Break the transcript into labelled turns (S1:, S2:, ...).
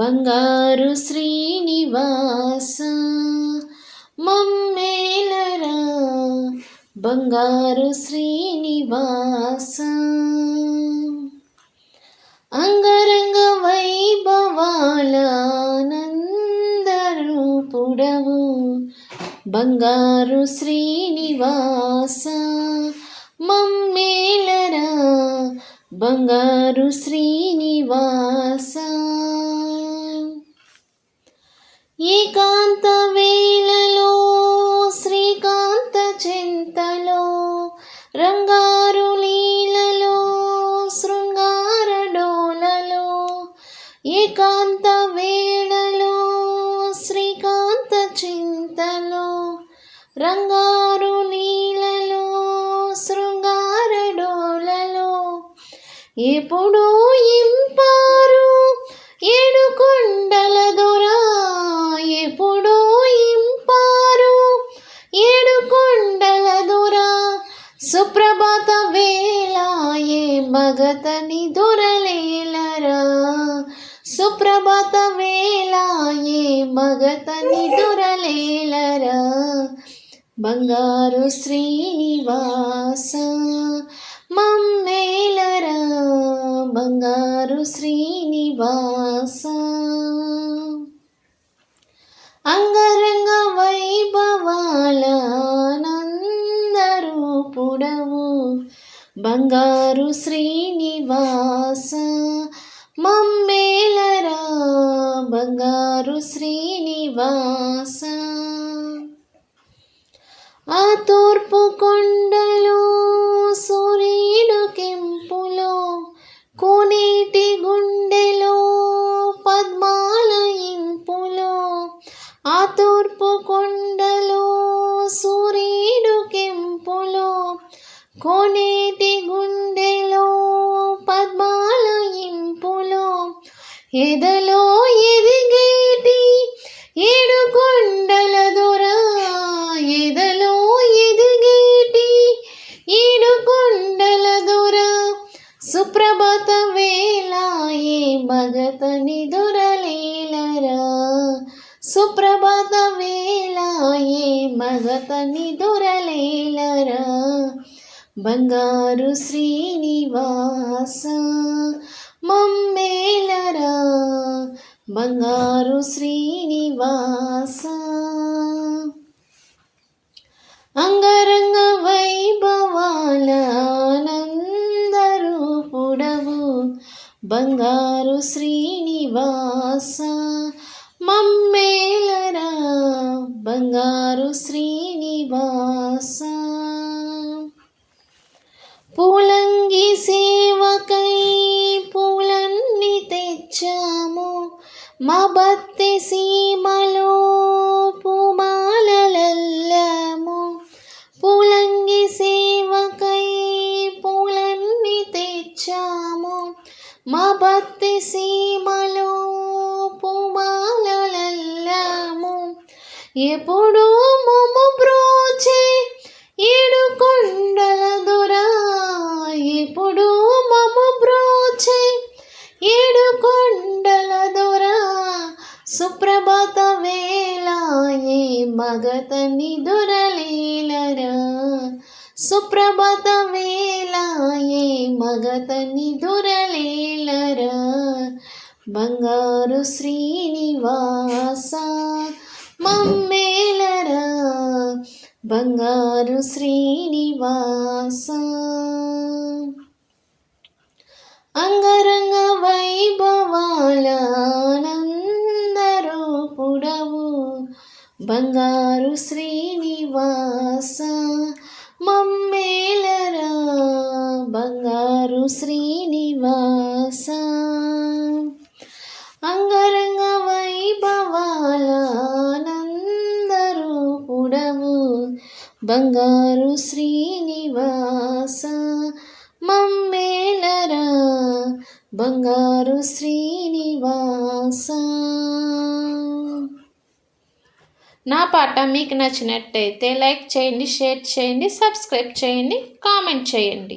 S1: బంగారు శ్రీనివాస మమ్మేలరా బంగారు శ్రీనివాస అంగరంగ వైభవాలందరూపుడవు బంగారు శ్రీనివాస మమ్మేలరా బంగారు శ్రీనివాస ఏకాంత వేళలో శ్రీకాంత చింతలో రంగారు లీలలో శృంగార డోలలో ఏకాంత వేళలో శ్రీకాంత చింతలో రంగారు లీలలో శృంగార డోలలో ఎప్పుడూ సుప్రభాత వేళ ఏ మగతని దొరలేలరా. సుప్రభాత వేళ ఏ మగతని దొరలేలరా. బంగారు శ్రీనివాస మమ్మేలరా. బంగారు శ్రీనివాస అంగరంగ వైభవాలందరూపుడవు బంగారు శ్రీనివాస మమ్మేలరా బంగారు శ్రీనివాస. ఆ తూర్పు కొండ ఎదలో ఎదిగేటి? ఏడు కొండల దొరా ఎదలో ఎదిగేటి? ఏడు కొండల దొరా సుప్రభాత వేళ ఏ మగతని దొరలేలరా సుప్రభాత వేళ ఏ మగతని దొరలేలరా బంగారు శ్రీనివాస మమ్మ బంగారు శ్రీనివాస. అంగరంగ వైభవాల వైభవాలందరూపుడవు బంగారు శ్రీనివాస మమ్మేలరా. బంగారు శ్రీనివాస. పూలంగి శ్రీ మా భక్తి సీమలో పూమాలలల్లము. పూలంగి సేవకై పూలన్నీ తెచ్చాము. మా భక్తి సీమలో పుమాలల్లము ఎప్పుడు మమ్ము బ్రోచే ఏడు కొండల మగతని దొరలేలరా? సుప్రభాత వేలాయే మగతని దొరలేలరా? బంగారు శ్రీనివాస మమ్మేలరా? బంగారు శ్రీనివాస అంగరంగ వైభవాలందరూపుడవు బంగారు శ్రీనివాస మమ్మేలరా. బంగారు శ్రీనివాస అంగరంగ వైభవాలందరూపుడవు బంగారు శ్రీనివాస మమ్మేలరా. బంగారు శ్రీనివాస నా పాట మీకు నచ్చినట్టయితే లైక్ చేయండి షేర్ చేయండి సబ్స్క్రైబ్ చేయండి కామెంట్ చేయండి.